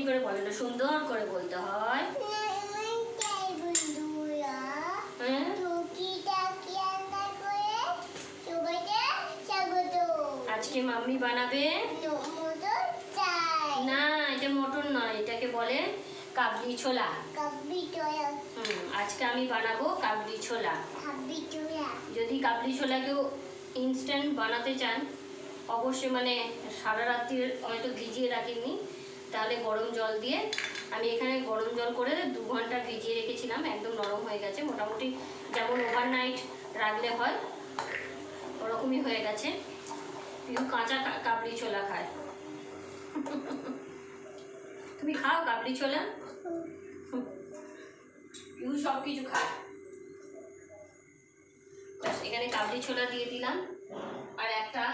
এমনি করে বলে না, সুন্দর করে বলতে হয়। আজকে মাম্মি বানাবে? না, এটা মটন নয়, এটাকে বলে কাবলি ছোলা। হুম, আজকে আমি বানাবো কাবলি ছোলা। যদি কাবলি ছোলা কেউ ইনস্ট্যান্ট বানাতে চান, অবশ্যই মানে সারা রাত্রি হয়তো ভিজিয়ে রাখিনি তাহলে গরম জল দিয়ে আমি এখানে গরম জল করে দু ঘণ্টা ভিজিয়ে রেখেছিলাম, একদম নরম হয়ে গেছে। মোটামুটি যেমন ওভারনাইট রাখলে হয়, ওরকমই হয়ে গেছে। পিউ কাঁচা কাবলি ছোলা খায়। তুমি খাও কাবলি ছোলা? সব কিছু খায়। এখানে কাবলি ছোলা দিয়ে দিলাম আর একটা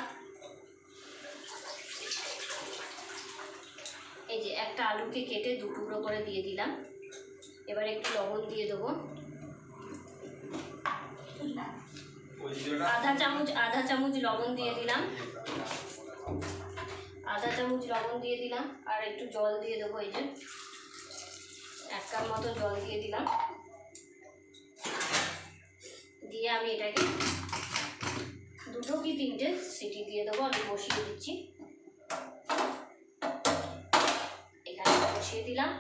এই যে একটা আলুকে কেটে দু টুকরো করে দিয়ে দিলাম। এবার একটু লবণ দিয়ে দেবো। আধা চামচ আধা চামচ লবণ দিয়ে দিলাম। আধা চামচ লবণ দিয়ে দিলাম, আর একটু জল দিয়ে দেবো এই যে। এক কাপ মতো জল দিয়ে দিলাম। দিয়ে আমি এটাকে দুটো কি তিনটে সিটি দিয়ে দেবো, আমি বসিয়ে দিচ্ছি। বসিয়ে দিলাম।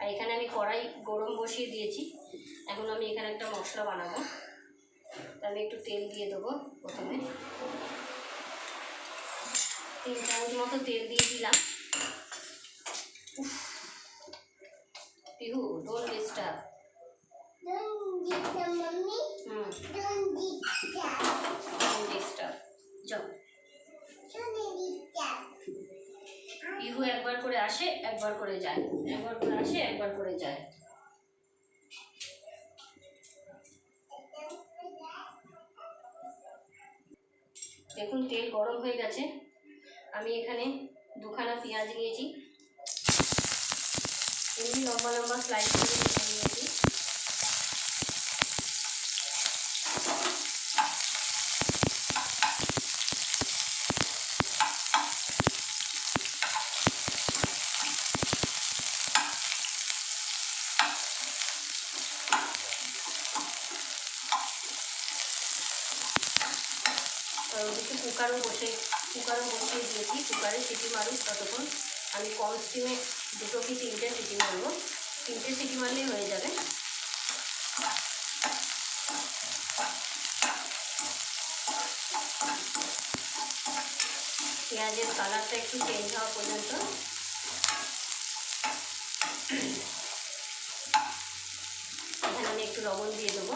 আর এখানে আমি কড়াই গরম বসিয়ে দিয়েছি। এখন আমি এখানে একটা মশলা বানাবো। আমি একটু তেল দিয়ে দেবো প্রথমে। তিন চামচ মতো তেল দিয়ে দিলাম। একবার করে যায়। একবার করে আসে, একবার করে যায়। দেখুন, তেল গরম হয়ে গেছে। আমি এখানে দুখানা পেঁয়াজ নিয়েছি। এমনি লম্বা লম্বা স্লাইস করে নিয়েছি। আর কুকারও বসে, কুকারও বসিয়ে দিয়েছি। কুকারে সিটি মারুক ততক্ষণ। আমি কম স্টিমে দুটো কি তিনটে সিটি মারবো? তিনটে সিটি মারলেই হয়ে যাবে। পেঁয়াজের কালারটা একটু চেঞ্জ হওয়া পর্যন্ত। এখানে আমি একটু লবণ দিয়ে দেবো।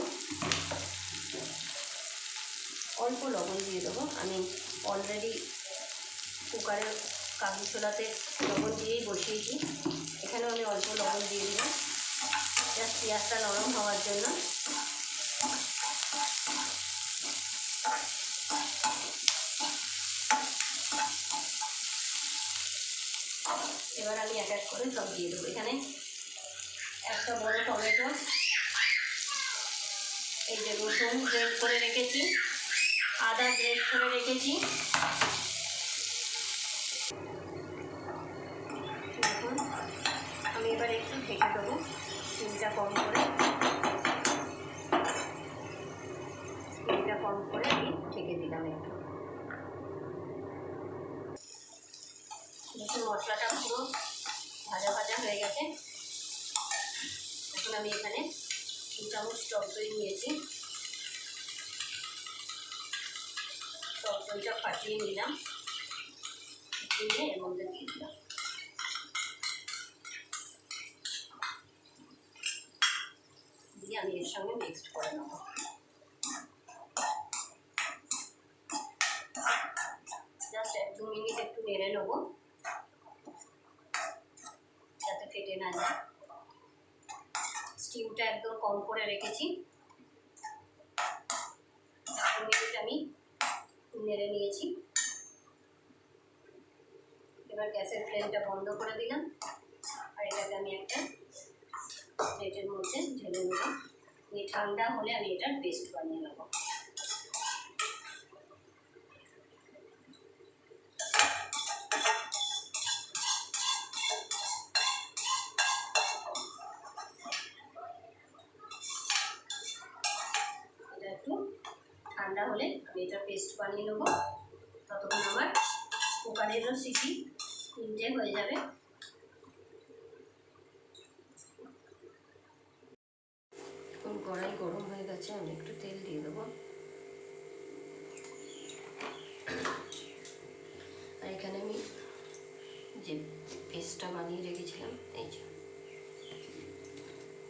অল্প লবণ দিয়ে দেবো। আমি অলরেডি কুকারের কাবলি ছোলাতে লবণ দিয়েই বসিয়েছি। এখানেও আমি অল্প লবণ দিয়ে দিলাম জাস্ট পেঁয়াজটা নরম হওয়ার জন্য। এবার আমি এক এক করে সব দিয়ে দেবো। এখানে একটা বড় টমেটো, এই যে রসুন গ্রেড করে রেখেছি। আদা গ্রেড করে রেখেছি। দেখুন, আমি এবার একটু ঢেকে দেবো স্টিমটা কম করে। স্টিমটা কম করে আমি ঢেকে দিলাম একটু। দেখুন, মশলাটা পুরো ভাজা ভাজা হয়ে গেছে। এখন আমি এখানে দু চামচ টক দই নিয়েছি। দইটা ফাটিয়ে নিলাম। নিয়ে এর মধ্যে দিয়ে দিলাম। দিয়ে আমি এর সঙ্গে মিক্সড করে নেব। জাস্ট এক দু মিনিট একটু নেড়ে নেব। যাতে ফেটে না যায়। স্টিমটা একদম কম করে রেখেছি। এক মিনিট আমি নেড়ে নিয়েছি। এবার গ্যাসের ফ্লেমটা বন্ধ করে দিলাম। আর এটাকে আমি একটা প্লেটের মধ্যে ঢেলে নিলাম নিয়ে ঠান্ডা হলে আমি এটার পেস্ট বানিয়ে নেব। ঠান্ডা হলে আমি এটা পেস্ট বানিয়ে নেব। ততক্ষণ আমার কুকারেরও সিটি তিনটে হয়ে যাবে। কড়াই গরম হয়ে গেছে, আমি একটু তেল দিয়ে দেবো। আর এখানে আমি যে পেস্টটা বানিয়ে রেখেছিলাম, এই যে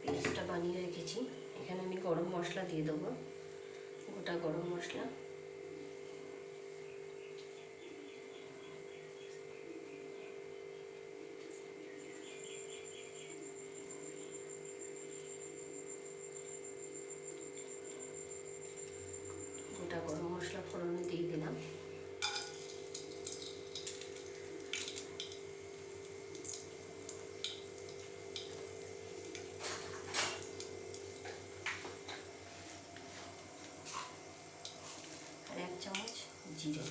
পেস্টটা বানিয়ে রেখেছি, এখানে আমি গরম মশলা দিয়ে দেবো। গোটা গরম মশলা। গোটা গরম মশলা ফোড়নে দিয়ে দিলাম আর এক চামচ জিরে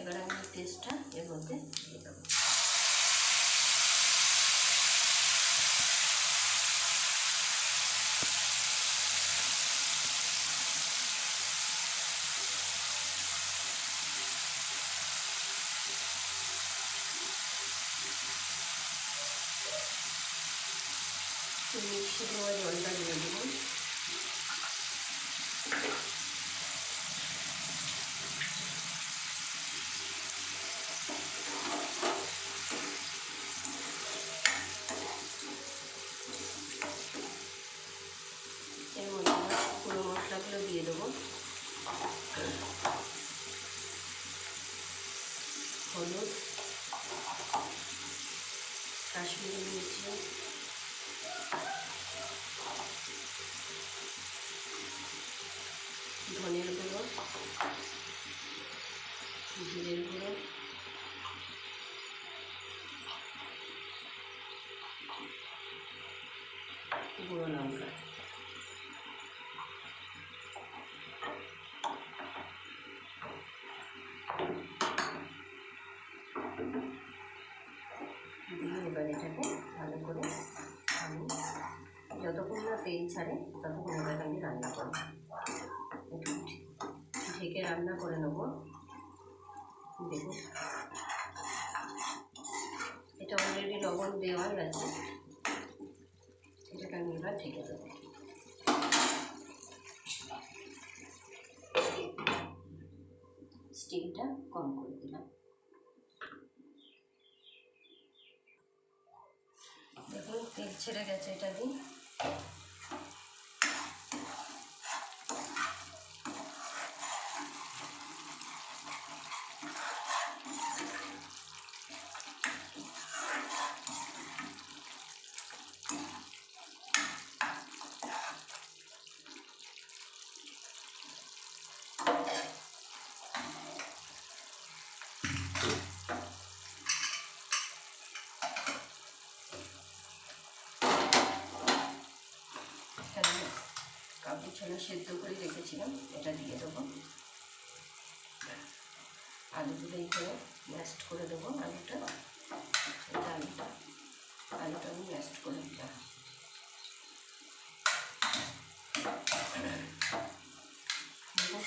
এবার আমি পেস্টটা এর মধ্যে দিয়ে দেবো মিক্সি দেওয়া জলটা দিয়ে দেবো এর এবার এটাকে ভালো করে আমি যতক্ষণ না তেল ছাড়ে ততক্ষণ এটাকে আমি রান্না করব। একটু ঢেকে রান্না করে নেব। দেখুন। এটা অলরেডি লবণ দেওয়াই আছে। এটাকে আমি এবার ঢেকে দেবো। স্টিমটা কম করে দিলাম দেখুন তেল ছেড়ে গেছে এটা দিন এখানে ছোলা সেদ্ধ করে রেখেছিলাম, এটা দিয়ে দেবো। আলুগুলো এইখানে ম্যাস্ট করে দেবো, আলুটা। এটা আলুটা আলুটা আমি ম্যাস্ট করে দিলাম।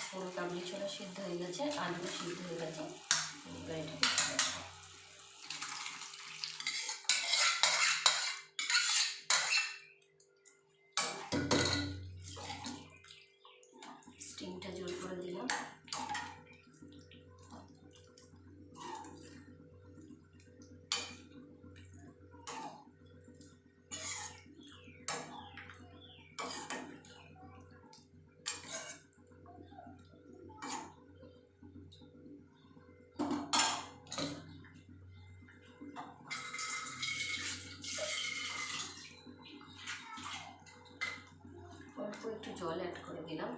পুরো ছোলা সিদ্ধ হয়ে গেছে আলু সিদ্ধ হয়ে গেছে। এবার এটাকে করে দিলাম।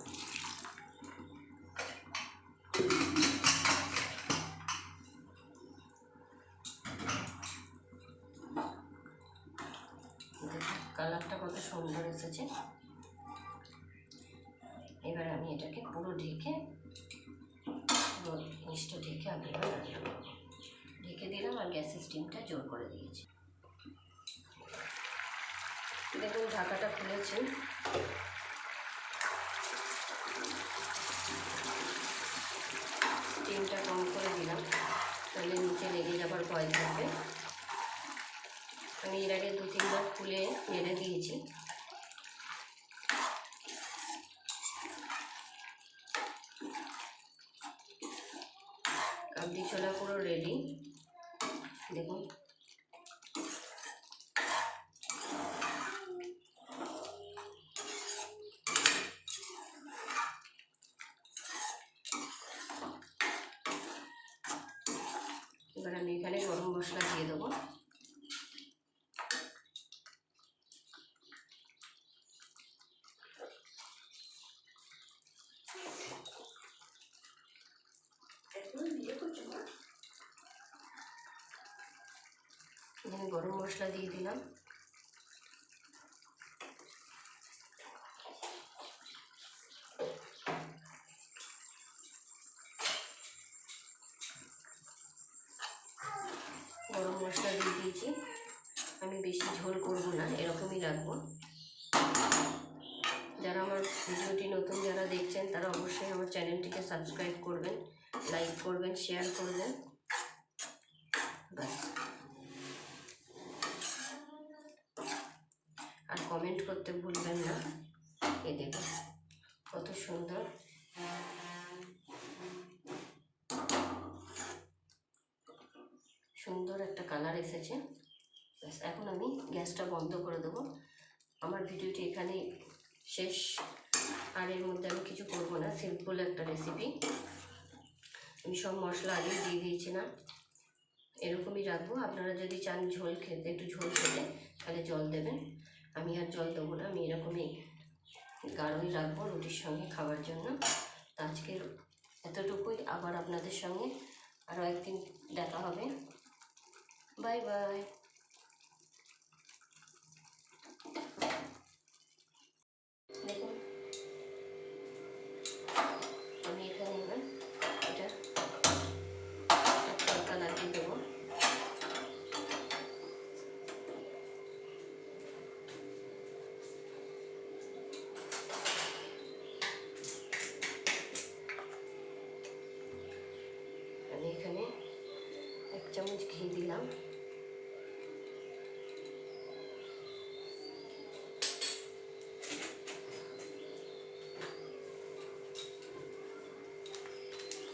কালারটা কত সুন্দর এসেছে। এবার আমি এটাকে পুরো ঢেকে, পুরো জিনিসটা ঢেকে আমি এবার রান্না ঢেকে দিলাম আর গ্যাসের স্টিমটা জোর করে দিয়েছি। দেখুন, ঢাকাটা খুলেছি। স্টিমটা কম করে দিলাম। তাহলে নিচে লেগে যাবার ভয় থাকবে। আমি এর আগে দু তিনবার খুলে নেড়ে দিয়েছি কাবলি ছোলা পুরো রেডি দেখুন এবার আমি এখানে গরম মশলা দিয়ে দেবো এখানে গরম মশলা দিয়ে দিলাম গরম মশলা দিয়ে দিয়েছি। আমি বেশি ঝোল করব না, এরকমই রাখব। যারা আমার ভিডিওটি নতুন, যারা দেখছেন, তারা অবশ্যই আমার চ্যানেলটিকে সাবস্ক্রাইব করবেন, লাইক করবেন, শেয়ার করবেন। আর কমেন্ট করতে ভুলবেন না। এ দেখুন। কালার এসেছে। ব্যাস, এখন আমি গ্যাসটা বন্ধ করে দেবো। আমার ভিডিওটি এখানে শেষ। আর এর মধ্যে আমি কিছু করব না সিম্পল একটা রেসিপি আমি সব মশলা আগেই দিয়ে দিয়েছি না এরকমই রাখব। আপনারা যদি চান ঝোল খেতে, একটু ঝোল খেতে, তাহলে জল দেবেন। আমি আর জল দেবো না, আমি এরকমই গাঢ়ই রাখব রুটির সঙ্গে খাওয়ার জন্য। আজকের এতটুকুই। আবার আপনাদের সঙ্গে আরও একদিন দেখা হবে। 拜拜 ঘি দিলাম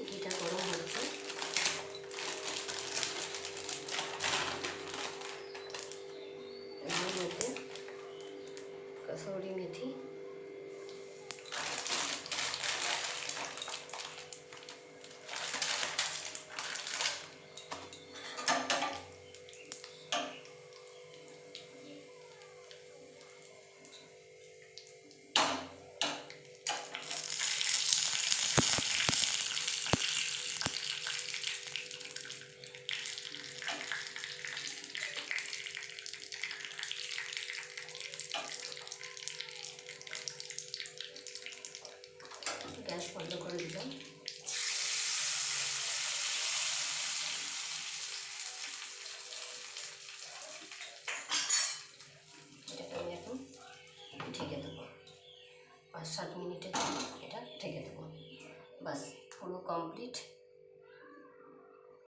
ঘিটা গরম হচ্ছে এর মধ্যে কসৌরি মেথি গ্যাস মিনিটের এটা ঢেকে দেবো বাস পুরো কমপ্লিট